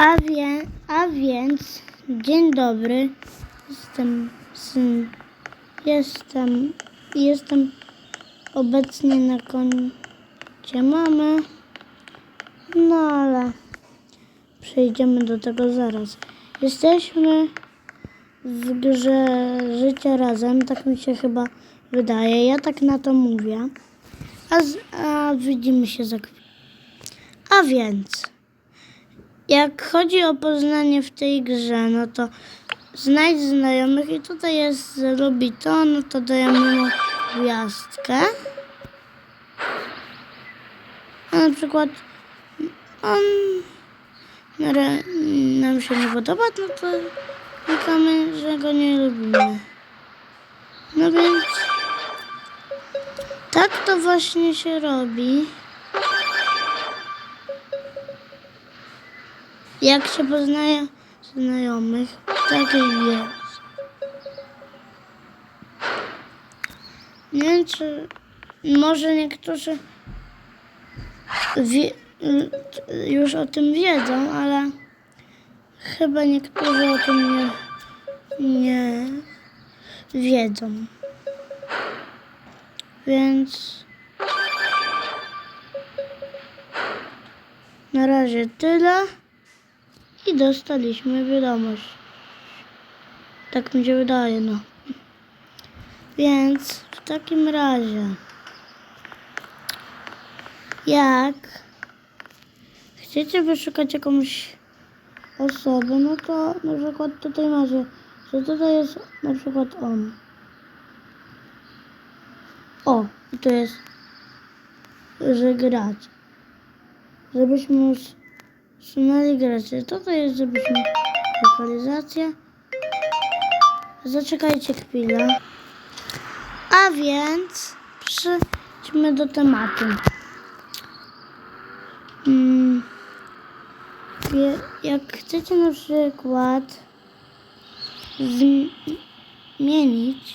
A, wie, a więc, dzień dobry. Jestem syn. Jestem. Jestem obecnie na koncie mamy. No ale przejdziemy do tego zaraz. Jesteśmy w grze Życia Razem, tak mi się chyba wydaje. Ja tak na to mówię. A, z, a widzimy się za chwilę. A więc, jak chodzi o poznanie w tej grze, no to znajdź znajomych i tutaj jest lubi to, no to dajemy mu gwiazdkę. A na przykład on nam się nie podoba, no to klikamy, że go nie lubimy. No więc tak to właśnie się robi. Jak się poznaje znajomych, tak jest. Nie wiem, czy może niektórzy wie, już o tym wiedzą, ale chyba niektórzy o tym nie, nie wiedzą. Więc na razie tyle i dostaliśmy wiadomość. Tak mi się wydaje, no. Więc w takim razie, jak chcecie wyszukać jakąś osobę, no to na przykład tutaj macie, że tutaj jest na przykład on. O, i tu jest, że grać. Żebyśmy us- usunęli grać. Tutaj jest, żebyśmy lokalizację. Zaczekajcie chwilę. A więc przejdźmy do tematu. Mm, je- jak chcecie na przykład zmienić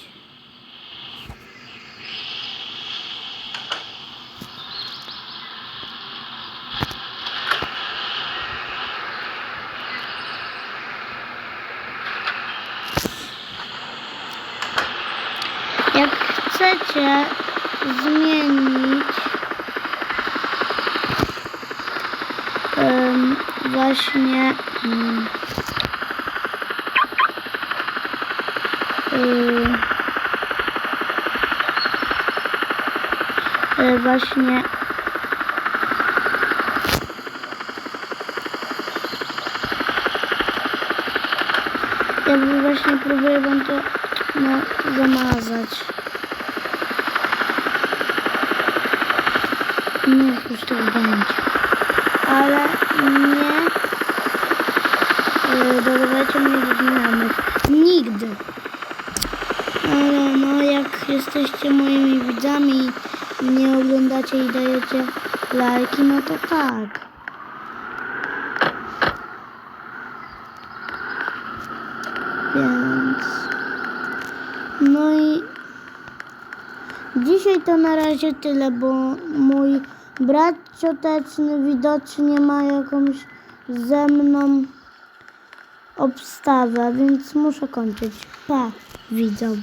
Jak chcecie zmienić em, właśnie y, y, właśnie jakby właśnie próbuję wam to no, zamazać. Niech już tak będzie. Ale nie yy, dodawajcie mnie do znajomych. Nigdy. Ale no jak jesteście moimi widzami i mnie oglądacie i dajecie lajki, no to tak. Więc... No i dzisiaj to na razie tyle, bo mój brat cioteczny widocznie ma jakąś ze mną obstawę, więc muszę kończyć. Pa, widzą.